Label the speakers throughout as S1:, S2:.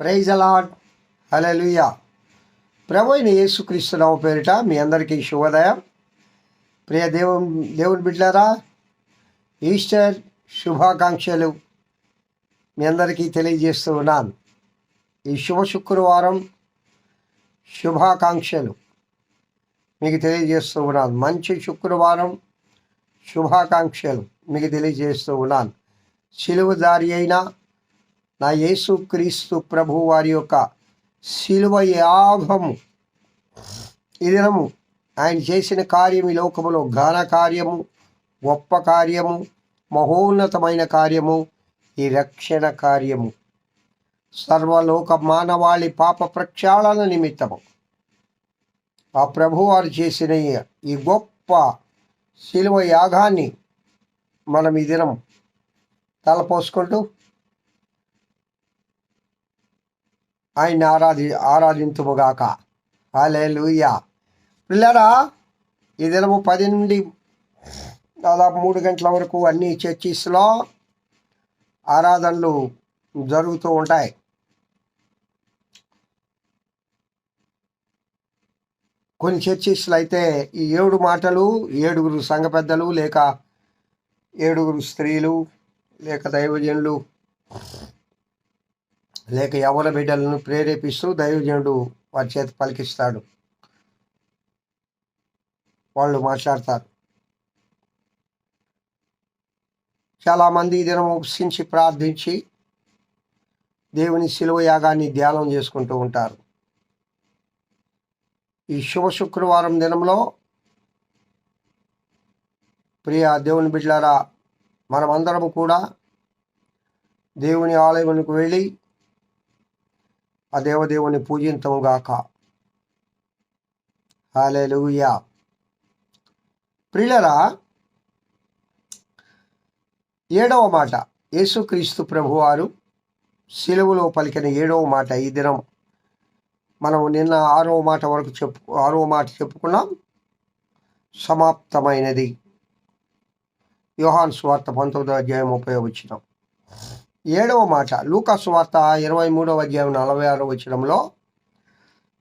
S1: Praise అలాడ్ హలలుయ ప్రభు అయిన యేసుక్రీస్తు పేరిట మీ అందరికీ శుభోదయం. ప్రియ దేవుని దేవుని బిడ్డారా ఈస్టర్ శుభాకాంక్షలు మీ అందరికీ తెలియజేస్తూ ఉన్నాను. ఈ శుభ శుక్రవారం శుభాకాంక్షలు మీకు తెలియజేస్తూ ఉన్నాను. మంచి శుక్రవారం శుభాకాంక్షలు మీకు తెలియజేస్తూ ఉన్నాను. సిలువదారి అయిన నా యేసు క్రీస్తు ప్రభు వారి యొక్క శిలువ యాభము ఈ ఆయన చేసిన కార్యం ఈ లోకములో ఘన కార్యము గొప్ప కార్యము మహోన్నతమైన కార్యము ఈ రక్షణ కార్యము. సర్వలోక మానవాళి పాప ప్రక్షాళన నిమిత్తము. ఆ ప్రభువారు చేసిన ఈ- ఈ గొప్ప శిలువ యాగాన్ని మనం ఈ దినం తలపోసుకుంటూ ఆయన ఆరాధి ఆరాధింతుముగాక అలే లూయా పిల్లరా ఈ దినము పది నుండి దాదాపు మూడు గంటల వరకు అన్ని చర్చిస్లో ఆరాధనలు జరుగుతూ ఉంటాయి. కొన్ని చర్చిస్లు అయితే ఈ ఏడు మాటలు ఏడుగురు సంఘ పెద్దలు లేక ఏడుగురు స్త్రీలు లేక దైవజనులు లేక యవన బిడ్డలను ప్రేరేపిస్తూ దైవజనుడు వారి చేత పలికిస్తాడు. వాళ్ళు మాట్లాడతారు. చాలామంది దినం ఉపసించి ప్రార్థించి దేవుని శిలువ యాగాన్ని ధ్యానం చేసుకుంటూ ఉంటారు. ఈ శుభ శుక్రవారం దినంలో ప్రియ దేవుని బిడ్డలారా మనమందరము కూడా దేవుని ఆలయమునికి వెళ్ళి ఆ దేవదేవుని పూజింతము గాక. ప్రిలరా ఏడవ మాట. యేసుక్రీస్తు ప్రభువారు సిలువలో పలికిన ఏడవ మాట ఈ దినం. మనం నిన్న ఆరవ మాట వరకు చెప్పు ఆరవ మాట చెప్పుకున్నాం. సమాప్తమైనది. యోహాన్ స్వార్త పంతొమ్మిదో అధ్యాయం ముప్పై వచ్చినాం. ఏడవ మాట లూకస్వార్త ఇరవై మూడవ అధ్యాయం నలభై ఆరో వచనంలో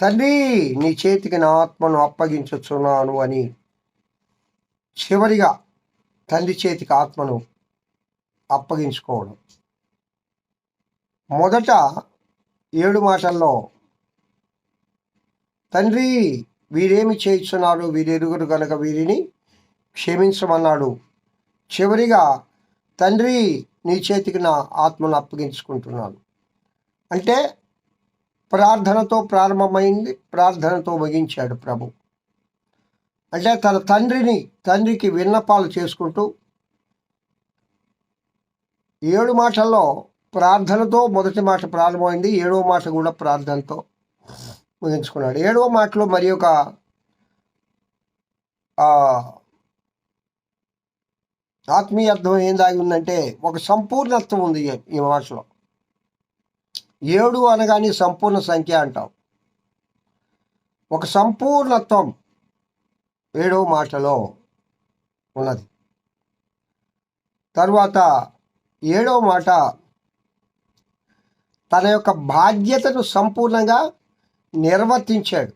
S1: తండ్రి నీ చేతికి నా ఆత్మను అప్పగించుచున్నాను అని. చివరిగా తండ్రి చేతికి ఆత్మను అప్పగించుకోవడం. మొదట ఏడు మాటల్లో తండ్రి వీరేమి చేయిస్తున్నారు వీరెరుగురు కనుక వీరిని క్షమించమన్నాడు. చివరిగా తండ్రి నీ చేతికి నా ఆత్మను అప్పగించుకుంటున్నాను. అంటే ప్రార్థనతో ప్రారంభమైంది ప్రార్థనతో ముగించాడు ప్రభు. అంటే తన తండ్రిని తండ్రికి విన్నపాలు చేసుకుంటూ ఏడు మాటల్లో ప్రార్థనతో మొదటి మాట ప్రారంభమైంది ఏడవ మాట కూడా ప్రార్థనతో ముగించుకున్నాడు. ఏడవ మాటలో మరి ఒక ఆ, ఆత్మీయత్వం ఏం దాగి ఉందంటే ఒక సంపూర్ణత్వం ఉంది ఈ- భాషలో. ఏడు అనగానే సంపూర్ణ సంఖ్య అంటాం. ఒక సంపూర్ణత్వం ఏడవ మాటలో ఉన్నది. తర్వాత ఏడవ మాట తన యొక్క బాధ్యతను సంపూర్ణంగా నిర్వర్తించాడు.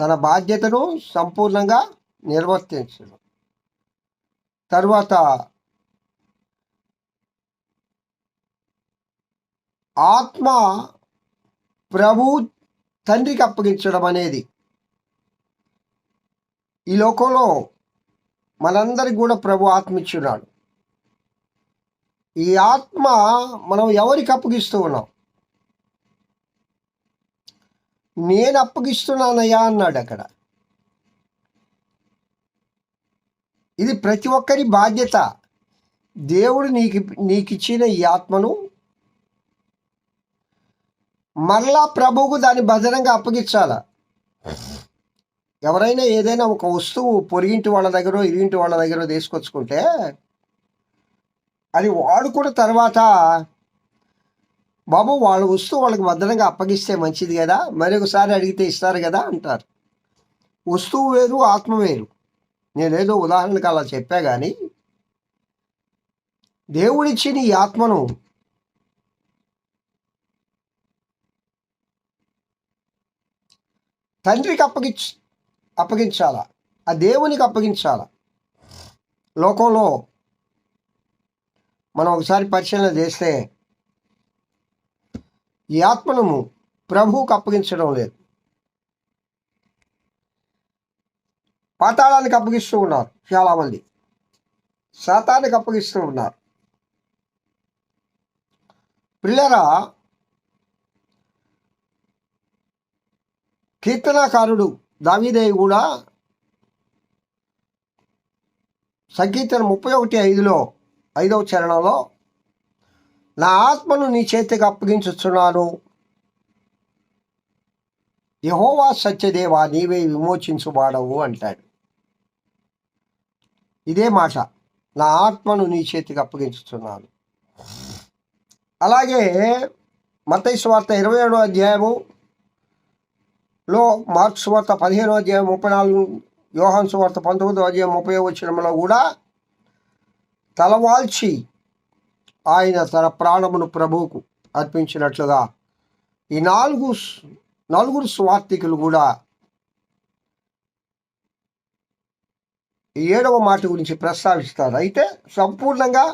S1: తన బాధ్యతను సంపూర్ణంగా నిర్వర్తించాడు తర్వాత ఆత్మ ప్రభు తండ్రికి అప్పగించడం అనేది ఈ లోకంలో మనందరికి కూడా ప్రభు ఆత్మ ఇచ్చున్నాడు ఈ ఆత్మ మనం ఎవరికి అప్పగిస్తూ ఉన్నాం? నేను అప్పగిస్తున్నానయ్యా అన్నాడు అక్కడ. ఇది ప్రతి ఒక్కరి బాధ్యత. దేవుడు నీకు నీకు ఇచ్చిన ఈ ఆత్మను మరలా ప్రభువుకు దాన్ని భద్రంగా అప్పగించాల? ఎవరైనా ఏదైనా ఒక వస్తువు పొరిగింటి వాళ్ళ దగ్గర ఇరింటి వాళ్ళ దగ్గర తీసుకొచ్చుకుంటే అది వాడుకున్న తర్వాత బాబు వాళ్ళ వస్తువు వాళ్ళకి భద్రంగా అప్పగిస్తే మంచిది కదా? మరి ఒకసారి అడిగితే ఇస్తారు కదా? అంటారు. వస్తువు వేరు ఆత్మ వేరు. నేనేదో ఉదాహరణకు అలా చెప్పా కానీ దేవుడిచ్చిన ఈ ఆత్మను తండ్రికి అప్పగించ అప్పగించాలా? ఆ దేవునికి అప్పగించాలా? లోకంలో మనం ఒకసారి పరిశీలన చేస్తే ఈ ఆత్మను ప్రభువుకు అప్పగించడం లేదు. పాతాళానికి అప్పగిస్తూ ఉన్నారు చాలామంది శాతానికి అప్పగిస్తూ ఉన్నారు. పిల్లరా కీర్తనాకారుడు దావీదేవి కూడా సంకీర్తన ముప్పై ఒకటి ఐదులో ఐదవ చరణంలో నా ఆత్మను నీ చేతికి అప్పగించుచున్నాను. యహోవా సత్యదేవా నీవే విమోచించువాడవు అంటాడు. ఇదే మాట. నా ఆత్మను నీ చేతికి అప్పగించుతున్నాను అలాగే మతైసు వార్త ఇరవై ఏడో అధ్యాయము లో మార్క్స్ వార్త పదిహేనో అధ్యాయం ముప్పై నాలుగు యోహాన్స్ వార్త పంతొమ్మిదో అధ్యాయం ముప్పై వచ్చినంలో కూడా తలవాల్చి ఆయన తన ప్రాణమును ప్రభువుకు అర్పించినట్లుగా ఈ నాలుగు నలుగురు స్వార్థికులు కూడా ఈ ఏడవ మాట గురించి ప్రస్తావిస్తారు అయితే సంపూర్ణంగా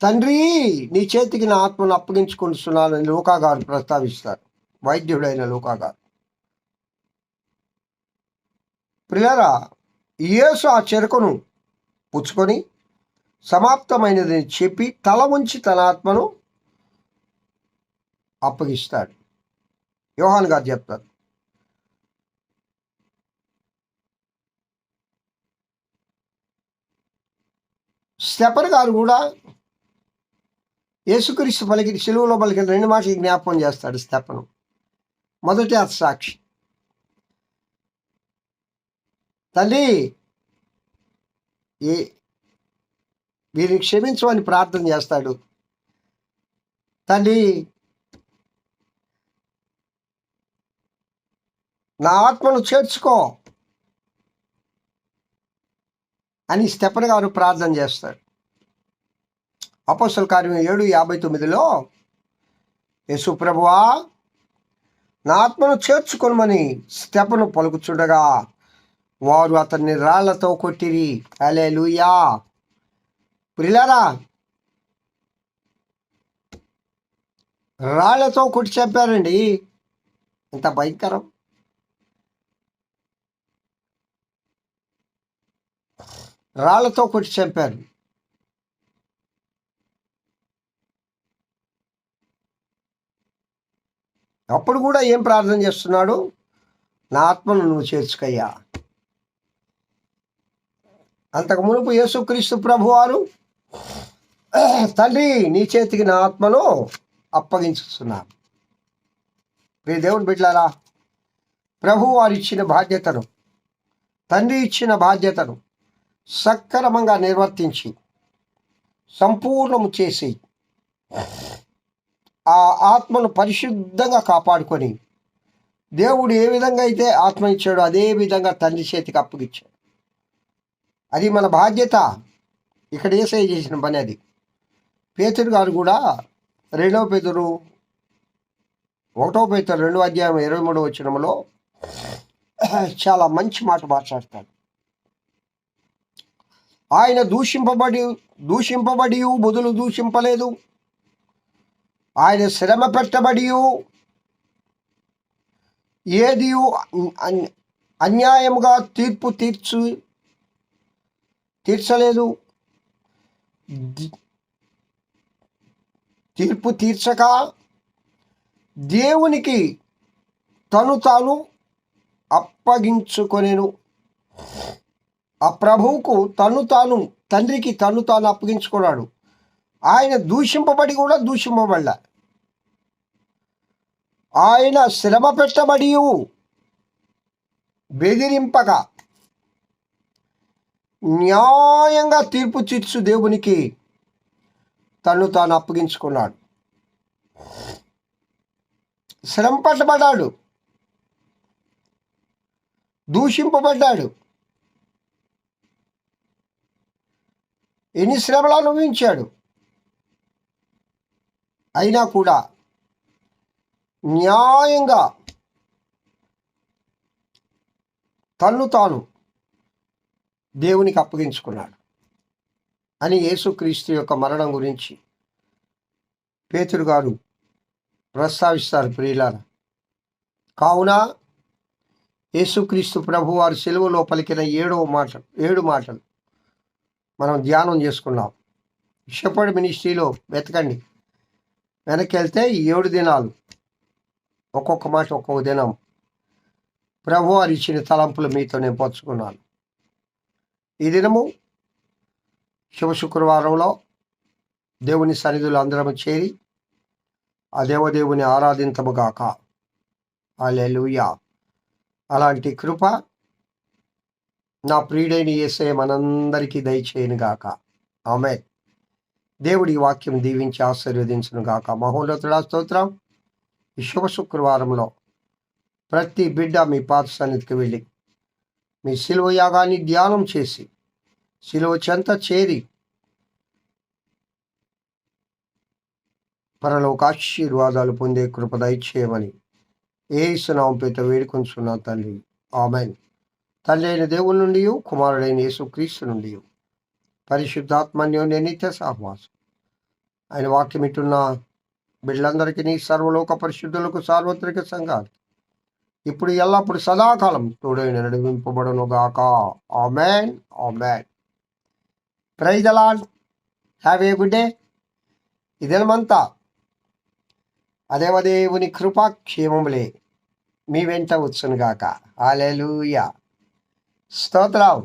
S1: తండ్రి నీ చేతికి నా ఆత్మను అప్పగించుకుంటున్నానని లోకా గారు ప్రస్తావిస్తారు. వైద్యుడైన లోకా గారు ప్రియరా యేసు ఆ చెరుకును పుచ్చుకొని సమాప్తమైనది చెప్పి తల ఉంచి తన ఆత్మను అప్పగిస్తాడు. యోహాన్ గారు చెప్తారు. స్టెపర్ గారు కూడా యేసుక్రీస్తు పలికి సెలువులో పలికిన రెండు మాటలు జ్ఞాపకం చేస్తాడు స్టెపను. మొదటి సాక్షి. తల్లి ఏ వీరిని క్షమించమని ప్రార్థన చేస్తాడు. తల్లి నా ఆత్మను చేర్చుకో. అని స్టెపన్ గారు ప్రార్థన చేస్తారు. అపోసల కార్యం ఏడు యాభై తొమ్మిదిలో యేసుప్రభువా నా ఆత్మను చేర్చుకొనమని స్టెపను పలుకుచుండగా వారు అతన్ని రాళ్ళతో కొట్టిరి. అలే లూయా ప్రిలరా రాళ్ళతో కొట్టి చెప్పారండి ఎంత భయంకరం. రాళ్ళతో కొట్టి చంపారు. అప్పుడు కూడా ఏం ప్రార్థన చేస్తున్నాడు? నా ఆత్మను నువ్వు చేర్చుకయ్యా. అంతకు మునుపు యేసుక్రీస్తు ప్రభువారు తండ్రి నీ చేతికి నా ఆత్మను అప్పగించుతున్నారు మీ దేవుడు బిడ్డారా ప్రభు వారు ఇచ్చిన బాధ్యతను తండ్రి ఇచ్చిన బాధ్యతను సక్రమంగా నిర్వర్తించి సంపూర్ణము చేసి ఆ ఆత్మను పరిశుద్ధంగా కాపాడుకొని దేవుడు ఏ విధంగా అయితే ఆత్మ ఇచ్చాడో అదే విధంగా తండ్రి చేతికి అప్పగిచ్చాడు. అది మన బాధ్యత. ఇక్కడ ఏసై చేసిన పని అది. పేతురు గారు కూడా రెండవ పేతురు ఒకటో పేతురు రెండో అధ్యాయం ఇరవై మూడో వచ్చినంలో చాలా మంచి మాట మాట్లాడతాడు. ఆయన దూషింపబడి దూషింపబడి బుధులు దూషింపలేదు. ఆయన శ్రమ పెట్టబడి ఏది అన్యాయముగా తీర్పు తీర్చు తీర్చలేదు. తీర్పు తీర్చక దేవునికి తను తాను అప్పగించుకొనేను. ఆ ప్రభువుకు తను తాను తండ్రికి తను తాను అప్పగించుకున్నాడు. ఆయన దూషింపబడి కూడా దూషింపబడ్డ ఆయన శ్రమ పెట్టబడి బెదిరింపక న్యాయంగా తీర్పు తీర్చు దేవునికి తను తాను అప్పగించుకున్నాడు. శ్రమ పట్టబడ్డాడు. దూషింపబడ్డాడు. ఎన్ని శ్రమలు అనుభవించాడు? అయినా కూడా న్యాయంగా తన్ను తాను దేవునికి అప్పగించుకున్నాడు. అని యేసుక్రీస్తు యొక్క మరణం గురించి పేతురు గారు ప్రస్తావిస్తారు ప్రియులార. కావున యేసుక్రీస్తు ప్రభువారు సెలవులో పలికిన ఏడవ మాట ఏడు మాటలు మనం ధ్యానం చేసుకున్నాం. షెపర్డ్ మినిస్ట్రీలో వెతకండి. వెనక్కి వెళ్తే ఈ ఏడు దినాలు. ఒక్కొక్క మాట ఒక్కొక్క దినం. ప్రభు వారు ఇచ్చిన తలంపులు మీతో నేను పంచుకున్నాను. ఈ దినము శుభ శుక్రవారంలో దేవుని సన్నిధులు అందరం చేరి ఆ దేవదేవుని ఆరాధింతముగాక అలెలుయా అలాంటి కృప నా ప్రియుడైన ఏసే మనందరికీ దయచేయను గాక. ఆమె దేవుడి వాక్యం దీవించి ఆశీర్వదించును గాక. మహోన్నతుడా స్తోత్రం. ఈ శుభ శుక్రవారంలో ప్రతి బిడ్డ మీ పాత సన్నిధికి వెళ్ళి మీ శిలువ యాగాన్ని ధ్యానం చేసి శిలువ చెంత చేరి పరలోకాశీర్వాదాలు పొందే కృప దయచేయమని ఏ సునామం వేడుకొంచున్నా తల్లి ఆమెన్. తల్లి అయిన దేవుని నుండి కుమారుడైన యేసుక్రీస్తు నుండి పరిశుద్ధాత్మన్యోన్య నిత్య సహవాసం. ఆయన వాక్యం ఇటున్న బిడ్డలందరికీ సర్వలోక పరిశుద్ధులకు సార్వత్రిక సంఘాలు. ఇప్పుడు ఎల్లప్పుడు సదాకాలం తోడైన నడిపింపబడును గాక. Amen amen. Praise the Lord have a good day. ఇదేమంతా అదేవదేవుని కృపాక్షేమములే మీ వెంట వచ్చునుగాక గాక. స్తోత్రం